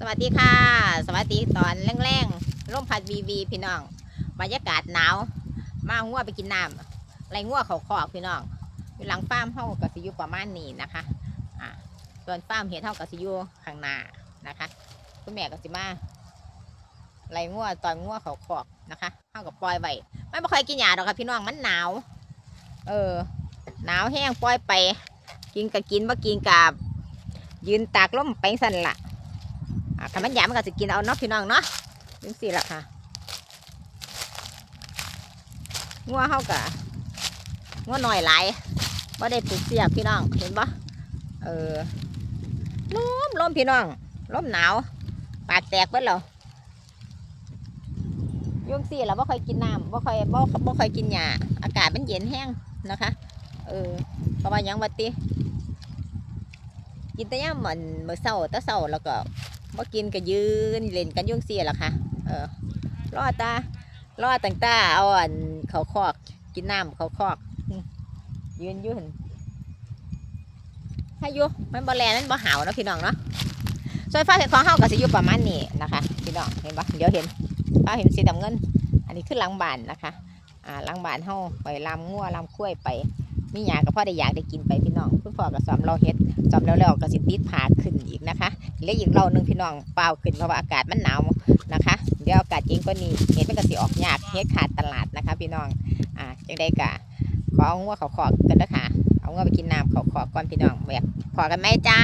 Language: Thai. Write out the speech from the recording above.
สวัสดีค่ะ สวัสดีตอนแรงๆร่มพัดวีวีพี่น้องบรรยากาศหนาวมางัวไปกินน้ำไรงัวเขาคอกพี่น้องอยู่หลังฟาร์มเฮากับสิยูประมาณนี้นะคะอ่าส่วนฟาร์มเห็ดเฮากับสิยูข้างหน้านะคะคุณแม่กับสิมาไรงัวตอนงัวเขาคอกนะคะเฮากับปล่อยไว้ไม่บ่ค่อยกินหยาดอกค่ะพี่น้องมันหนาว เออหนาวแห้งปล่อยไป กินกับกินบ่กินกับยืนตากลมไปสั่นละ อะถ้ามันหยาบมันก็จะกินเอาเนาะพี่น้องเนาะจังสี่ละค่ะงัวเฮากะงัวหน่อยหลายบ่ได้ปลูกเสียบพี่น้องเห็นปะเออลมลมพี่น้องล้มหนาวปากแตกเบิดแล้วอยุ่งสี่ล้วบ่ค่อยกินน้ำบ่ค่อยบ่บ่ค่อยกินหญ้าอากาศมันเย็นแห้งนะคะเออเพระว่าหยังบัดติกินแต่ยามมันเมื้อเช้าแต่เช้าแล้วก็ บ่กินก็ยืนเล่นกันยุ่งเสียล่ะค่ะ เออรอตารอตั้งตาเอาอันเขาคอก กินน้ำเขาคอก ยืนยืนให้ยุมันบ่แลนมันบ่หาวนาะพี่น้องเนาะส่วนฟ้าเห็ดของเฮาก็สิยู่ประมาณนี้นะคะพี่น้องเห็นปะเดี๋ยวเห็นฟ้าเห็นสีดำเงิน อันนี้คือหลังบานนะคะ อ่าหลังบานเฮาไปลำงัวลำคุ้ยไปมีหยาก็พอได้อยากได้กินไปพี่น้องคุณพ่อก็สอนเราเฮ็ดสอนแล้วแล้วก็สิติดผาขึ้นอีก เหลืออีกเราหนึ่งพี่น้องเปล่าขึ้นเพราะว่าอากาศมันหนาวนะคะ เดี๋ยวอากาศเย็นก็นี้เห็ดมันก็สิออกยากเห็ดขาดตลาดนะคะ พี่น้องอ่าจังได้กะขอเอางัวเขาขอกกันนะคะเอางัวไปกินน้ำเขาขอกก่อนพี่น้องแบบขอกันไหมจ้า